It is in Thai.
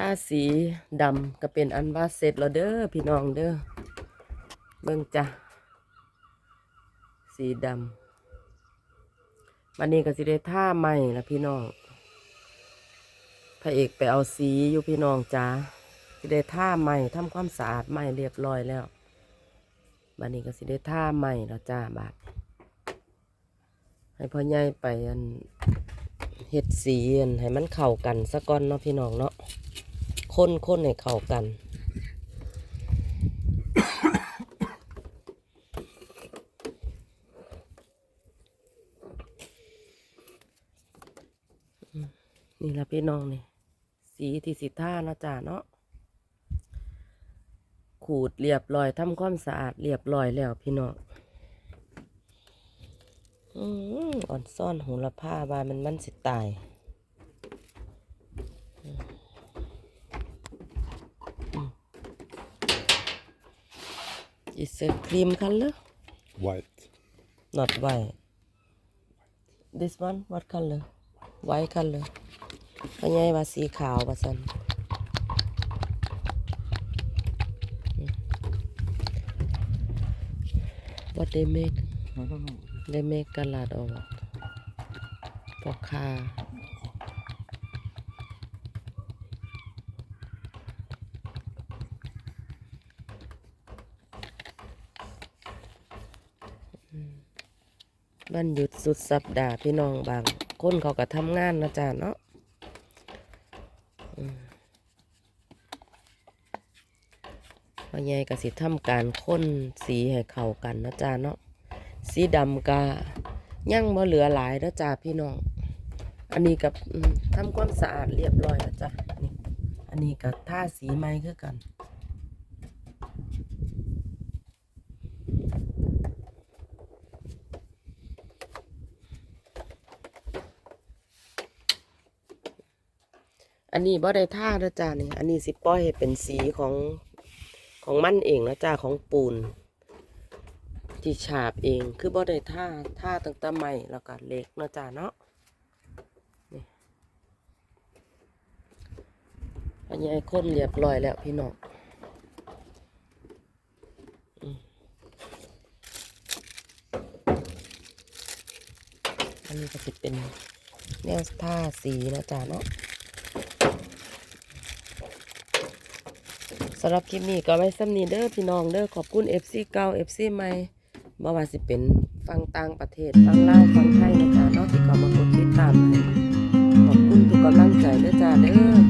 ถ้าสีดำก็เป็นอันว่าเสร็จแล้วเด้อพี่น้องเด้อเบิ่งจ้ะสีดำวันนี้ก็สิได้ท่าใหม่ละพี่น้องพระเอกไปเอาสีอยู่พี่น้องจ้าสิได้ท่าใหม่ทำความสะอาดใหม่เรียบร้อยแล้ววันนี้ก็สิได้ท่าใหม่แล้วจ้าบาดให้พ่อใหญ่ไปอันเฮ็ดสีอันให้มันเข้ากันซะก่อนเนาะพี่น้องเนาะ คนคนให้เข้ากัน นี่ละพี่น้องนี่สีที่สิท่าเนาะจ้าเนาะขูดเรียบร้อยทำความสะอาดเรียบร้อยแล้วพี่น้องอ่อนซ่อนหูละผ้าบานมันมันสิตาย Is a cream color? White. Not white. This one, what color? White color. พะไงว่าสีขาวว่าสันอืม What they make? I don't know. They make กะลาดออกพอคา วันหยุดสุดสัปดาห์พี่น้องบางคนเขาก็ทำงานนะจ๊ะเนาะพ่อใหญ่ก็สิทำการค้นสีให้เข้ากันนะจ๊ะเนาะสีดำก็ยังบ่เหลือหลายแล้วจ้าพี่น้อง อันนี้กับทำความสะอาดเรียบร้อยแล้วจ้ะนี่อันนี้กับท่าสีไม้คือกัน อันนี้บ่ได้ท่าแล้วจ้านี่อันนี้สิปล่อยเป็นสีของของมันเองนะจ้าของปูน ที่ฉาบเองคือบ่ได้ท่าท่าตั้งแต่ใหม่แล้วก็เล็กนะจ้าเนาะนี่อันนี้ไอ้คนเรียบร้อยแล้วพี่น้องอันนี้ก็จะเป็นแนวท่าสีนะจ้าเนาะ สำหรับคลิปนี้ก็ไว้ซ้ำนี้เด้อพี่น้องเด้อขอบคุณ FC เก่า FC ใหม่บ่ว่าสิเป็นฟังต่างประเทศฟังลาวฟังไทยนะจ๊ะเนาะที่เขามากดติดตามให้ขอบคุณทุกกำลังใจเด้อจ้าเด้อ